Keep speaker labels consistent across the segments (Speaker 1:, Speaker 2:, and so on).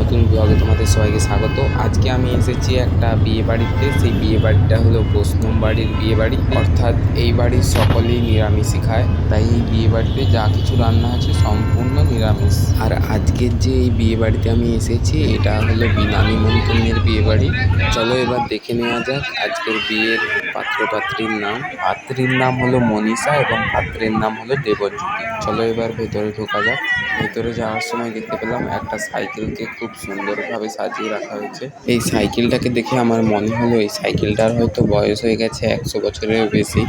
Speaker 1: নতুন ব্লগে তোমাদের সবাইকে স্বাগত। আজকে আমি এসেছি একটা বিয়ে বাড়িতে, সেই বিয়ে বাড়িটা হলো বৈষ্ণব বাড়ির বিয়ে বাড়ি। অর্থাৎ এই বাড়ির সকলেই নিরামিষই খায়। তাই এই বিয়ে বাড়িতে যা কিছু রান্না আছে সম্পূর্ণ নিরামিষ। আর আজকের যে এই বিয়ে বাড়িতে আমি এসেছি, এটা হলো বিনা নিমন্ত্রণের বিয়ে বাড়ি। চলো এবার দেখে নেওয়া যাক আজকের বিয়ের পাত্র পাত্রীর নাম। পাত্রীর নাম হলো মনীষা এবং পাত্রের নাম হলো দেবজ্যোতি। চলো এবার ভেতরে ঢোকা যাক। ভেতরে যাওয়ার সময় দেখতে পেলাম একটা সাইকেলকে খুব সুন্দরভাবে সাজিয়ে রাখা হয়েছে। এই সাইকেলটাকে দেখে আমার মনে হলো, এই সাইকেলটার হয়তো বয়স হয়ে গেছে একশো বছরের বেশি।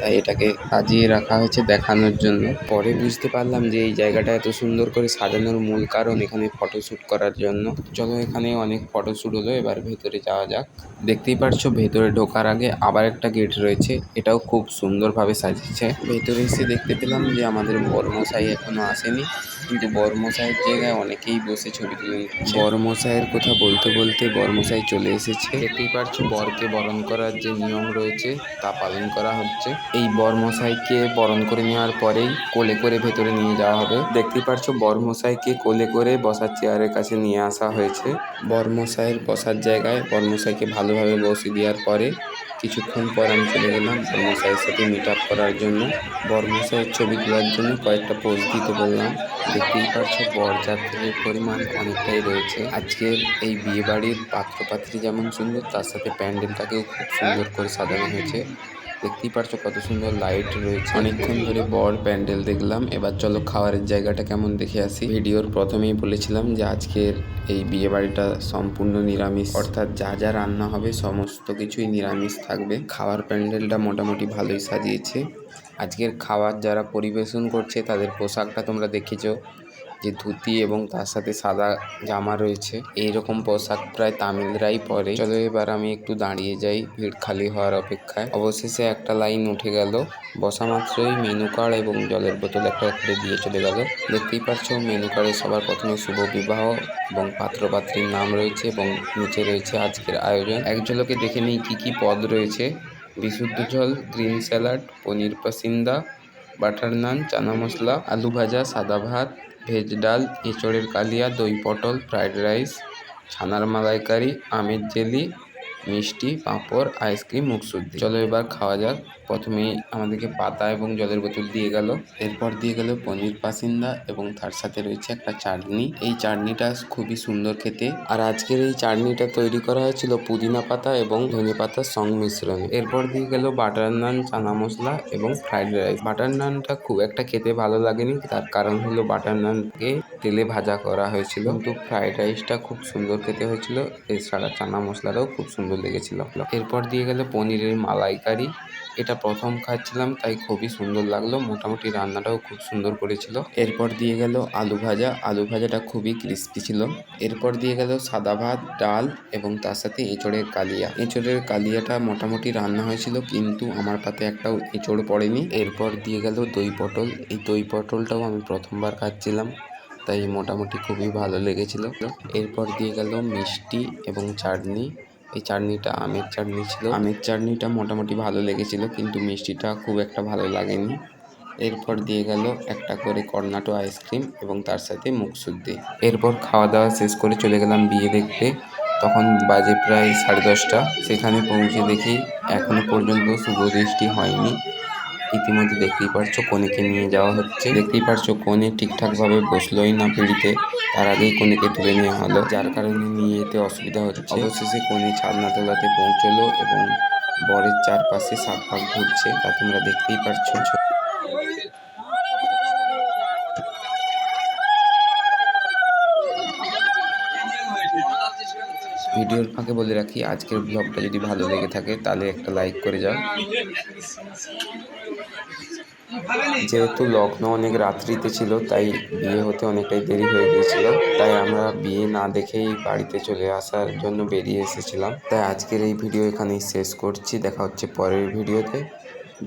Speaker 1: তাই এটাকে সাজিয়ে রাখা হয়েছে দেখানোর জন্য। পরে বুঝতে পারলাম যে এই জায়গাটা এত সুন্দর করে সাজানোর মূল কারণ এখানে ফটোশ্যুট করার জন্য। চলো এখানে অনেক ফটোশ্যুট হলো, এবার ভেতরে যাওয়া যাক। দেখতেই পারছ, ভেতরে ঢোকার আগে আবার একটা গেট রয়েছে, এটাও খুব সুন্দরভাবে সাজিয়েছে। ভেতরে এসে দেখতে পেলাম যে আমাদের বর্মশাই এখনও আসেনি, কিন্তু বর্মশাইয়ের জায়গায় অনেকেই বসে ছবি তুলে বর্মশাইয়ের কথা বলতে বলতে বর্মশাই চলে এসেছে। দেখতেই পারছ, বরকে বরণ করার যে নিয়ম রয়েছে, তা পালন করা হচ্ছে। এই বর্মশাইকে বরণ করে নেওয়ার পরেই কোলে করে ভেতরে নিয়ে যাওয়া হবে। দেখতেই পারছ, বর্মশাইকে কোলে করে বসার চেয়ারের কাছে নিয়ে আসা হয়েছে। বর্মশাইয়ের বসার জায়গায় বর্মশাইকে ভালোভাবে বসিয়ে দেওয়ার পরে কিছুক্ষণ পর আমি চলে গেলাম বর্মশাইয়ের সাথে মিট আপ করার জন্য। বর্মশাইয়ের ছবি তোলার জন্য কয়েকটা পোজ দিতে বললাম। দেখতেই পারছ, বরযাত্রীর পরিমাণ অনেকটাই রয়েছে। আজকের এই বিয়ে বাড়ির পাত্রপাত্রী যেমন সুন্দর, তার সাথে প্যান্ডেলটাকেও খুব সুন্দর করে সাজানো হয়েছে। দেখতেই পারছ কত সুন্দর লাইট রয়েছে। অনেকক্ষণ ধরে বড় প্যান্ডেল দেখলাম। এবার চলো খাওয়ারের জায়গাটা কেমন দেখে আসি। ভিডিওর প্রথমেই বলেছিলাম যে আজকের এই বিয়ে বাড়িটা সম্পূর্ণ নিরামিষ। অর্থাৎ যা যা রান্না হবে সমস্ত কিছুই নিরামিষ থাকবে। খাওয়ার প্যান্ডেলটা মোটামুটি ভালোই সাজিয়েছে। আজকের খাবার যারা পরিবেশন করছে তাদের পোশাকটা তোমরা দেখেছ। যে ধুতি এবং তার সাথে সাদা জামা রয়েছে। এই রকম পোশাক প্রায় তামিলরাই পরে। চলো এবার আমি একটু দাঁড়িয়ে যাই ভিড় খালি হওয়ার অপেক্ষায়। অবশেষে একটা লাইন উঠে গেল। বসা মাত্রই মেনু কার্ড এবং জলের বোতল একটা করে দিয়ে চলে গেল। দেখতেই পাচ্ছ মেনু কার্ডে সবার প্রথমে শুভ বিবাহ এবং পাত্রপাত্রীর নাম রয়েছে এবং নিচে রয়েছে আজকের আয়োজন। এক ঝলকে দেখে নিই কী কী পদ রয়েছে। বিশুদ্ধ জল, green salad, paneer pasanda, butter naan, chana masala, আলু ভাজা, সাদা ভাত ভেজ ডাল এঁচোড়ের কালিয়া দই পটল ফ্রায়েড রাইস ছানার মালাইকারি আমের জেলি মিষ্টি, পাঁপড়, আইসক্রিম মুখশুদ্ধি চলো এবার খাওয়া যাক। প্রথমে আমাদেরকে পাতা এবং জলের বোতল দিয়ে গেল। এরপর দিয়ে গেল পনির পাসিন্দা এবং তার সাথে রয়েছে একটা চাটনি। এই চাটনিটা খুবই সুন্দর খেতে। আর আজকের এই চাটনিটা তৈরি করা হয়েছিল পুদিনা পাতা এবং ধনে পাতার সংমিশ্রণে এরপর দিয়ে গেল বাটার নান, চানা মশলা এবং ফ্রাইড রাইস। বাটার নানটা খুব একটা খেতে ভালো লাগেনি। তার কারণ হলো বাটার নানকে তেলে ভাজা করা হয়েছিল। কিন্তু ফ্রাইড রাইসটা খুব সুন্দর খেতে হয়েছিল। এছাড়া চানা মশলাটাও খুব সুন্দর লেগেছিল এরপর দিয়ে গেল পনিরের মালাইকারি। এটা প্রথম খাচ্ছিলাম, তাই খুবই সুন্দর লাগল। মোটামুটি রান্নাটাও খুব সুন্দর করেছিল। এরপর দিয়ে গেল আলু ভাজা। আলু ভাজাটা খুবই ক্রিস্পি ছিল। এরপর দিয়ে গেল সাদা ভাত, ডাল এবং তার সাথে এঁচড়ের কালিয়া। এঁচড়ের কালিয়াটা মোটামুটি রান্না হয়েছিল, কিন্তু আমার পাতে একটাও এঁচড় পড়েনি। এরপর দিয়ে গেল দই পটল। এই দই পটলটাও আমি প্রথমবার খাচ্ছিলাম, তাই মোটামুটি খুবই ভালো লেগেছিল। এরপর দিয়ে গেল মিষ্টি এবং চাটনি। এই চাটনিটা, আমের চাটনি ছিল। আমের চাটনিটা মোটামুটি ভালো লেগেছিল, কিন্তু মিষ্টিটা খুব একটা ভালো লাগেনি। এরপর দিয়ে গেল একটা করে কর্নাটো আইসক্রিম এবং তার সাথে মুখশুদ্ধি। এরপর খাওয়া দাওয়া শেষ করে চলে গেলাম বিয়ে দেখতে। তখন বাজে প্রায় সাড়ে দশটা। সেখানে পৌঁছে দেখি এখনও পর্যন্ত শুভ দৃষ্টি হয়নি। ইতিমধ্যে দেখতেই পারছ কনেকে নিয়ে যাওয়া হচ্ছে। দেখতেই পারছ কনে ঠিকঠাক ভাবে বসলোই না পিড়িতে। তার আগেই কনেকে তুলে নেওয়া হলো, যার কারণে নিয়ে যেতে অসুবিধা হচ্ছে। অবশেষে কনে ছাদনা তোলাতে পৌঁছলো এবং বরের চারপাশে সাত পাক ঘুরছে, তা তোমরা দেখতেই পারছ। ভিডিওর ফাঁকে বলে রাখি, আজকের ব্লগটা যদি ভালো লেগে থাকে তাহলে একটা লাইক করে যাও। যেহেতু লগ্ন অনেক রাত্রিতে ছিল, তাই বিয়ে হতে অনেকটাই দেরি হয়ে গিয়েছিল। তাই আমরা বিয়ে না দেখেই বাড়িতে চলে আসার জন্য বেরিয়ে এসেছিলাম। তাই আজকের এই ভিডিও এখানেই শেষ করছি। দেখা হচ্ছে পরের ভিডিওতে।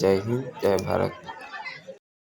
Speaker 1: জয় হিন্দ, জয় ভারত।